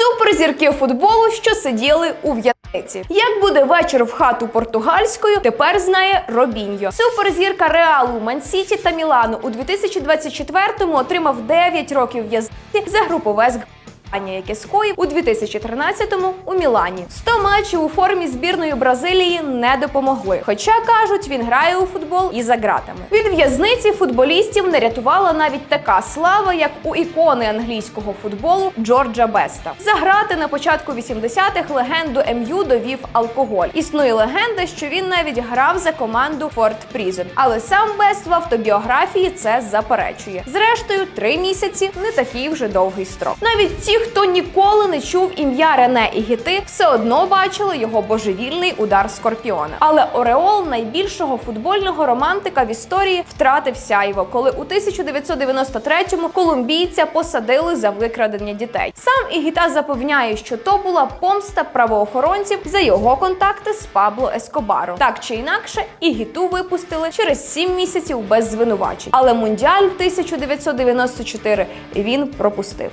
Суперзірки футболу, що сиділи у в'язниці. Як буде вечір в хату португальською, тепер знає Робіньо. Суперзірка Реалу, Мансіті та Мілану у 2024-му отримав 9 років в'язниці за групове зґвалтування, яке скоїв у 2013-му у Мілані. 100 матчів у формі збірної Бразилії не допомогли. Хоча кажуть, він грає у футбол і за ґратами. Від в'язниці футболістів не рятувала навіть така слава, як у ікони англійського футболу Джорджа Беста. За грати на початку 80-х легенду МЮ довів алкоголь. Існує легенда, що він навіть грав за команду Форт Прізон. Але сам Бест в автобіографії це заперечує. Зрештою, три місяці не такий вже довгий строк. Навіть ті, хто ніколи не чув ім'я Рене Ігіти, все одно бачили його божевільний удар скорпіона. Але Ореол найбільшого футбольного романтика в історії втратив сяйво, коли у 1993-му колумбійця посадили за викрадення дітей. Сам Ігіта запевняє, що то була помста правоохоронців за його контакти з Пабло Ескобаром. Так чи інакше, Ігіту випустили через 7 місяців без звинувачень. Але мундіаль 1994 він пропустив.